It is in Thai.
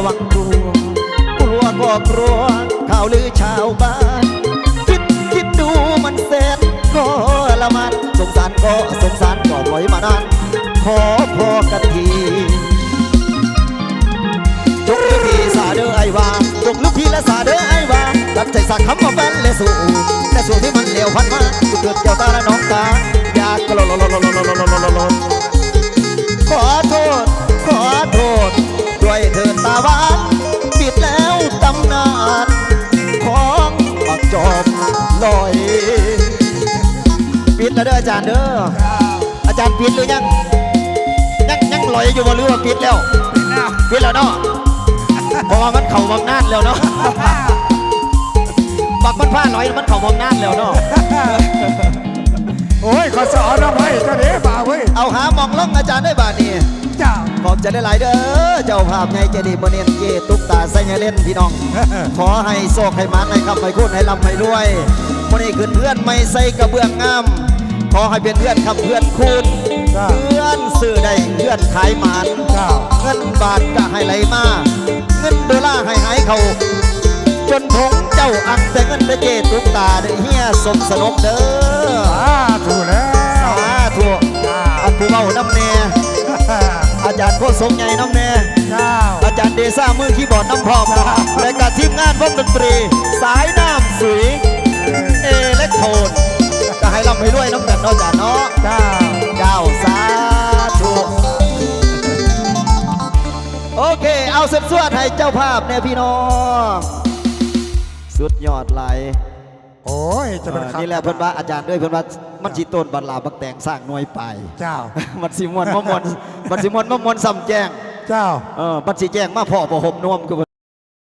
ระวังตัวกลัวก็กลัวข่าวลือชาวบ้าน คิดคิดดูมันแสนก็ละมันสงสารก็สงสารก็ปล่อยมานานขอพอกันทีจกลูกพี่สาเด้อไอ้ว่าจกลูกพี่และสาเด้อไอ้ว่าตัดใจสักคำว่าแฟนและสู้และสู้ที่มันเลวพันมาสุดเดือดเจ้าตาและน้องตาอยากกระโดดข จอมลอยปิดแล้วเด้ออาจารย์เด้ออาจารย์ปิดหรือยังยังยังลอยอยู่บ่หรือว่าปิดแล้วปิดแล้วเนาะเพราะว่ามันเข่ามองนานแล้วเนาะบักมันผ้าน้อยมันเข่ามองนานแล้วเนาะโอ้ยขอสอนน้องไว้เจ้าเด้บ่าวเว้ยเอาหามองล่องอาจารย์ได้บาดนี้เจ้าขอบใจได้หลายๆเด้อเจ้าภาพใหญ่เจดีย์บนเนียนเจตุกตาใส่ให้เล่นพี่น้อง ขอให้โศกให้มันให้คำให้คุณให้ลำให้รวยวันนี้ขึ้นเพื่อนไม่ใส่กระเบื้องงาม ขอให้เป็นเพื่อนคำเพื่อนคุณจ้าเพื่อนซื้อได้เพื่อนขายหมานเจ้าเงินบาทก็ให้ไหลมาเงินดอลลาร์ให้หายเขา จนทงเจ้าอังแต่เงินแต่เจตุกตาเด้อเฮียสมสนบเด้อสาธุแล้วสาธุอันผู้เบาน้ำแน่อาจารย์โคสงใหญ่น้ำแน่ เจ้า อาจารย์เดซ่ามือคีย์บอร์ดน้ำพร้อมและการทีมงานวงดนตรี สายน้ำสุยเอเล็กโทนก็ให้ร่ำให้รวยน้ำกันเนาะจารย์เนาะเจ้าเจ้าสาธุโอเค เอาเสร็จสวดให้เจ้าภาพเนี่ยพี่น้อง สุดยอดไหลายโอ้ยจะเป็นเออนี่แหละเพิ่นว่าอาจารย์ด้วยเพิ่นว่ามันสิต้นบัลลาบักแตงสร้างหน่วยไป เจ้า มันสิมวนมะมวนมันสิมวนมะมวนซ้ำแจ้ง เจ้า เออมันสิแจ้งมาพ่อบ่ห่มนวมคือ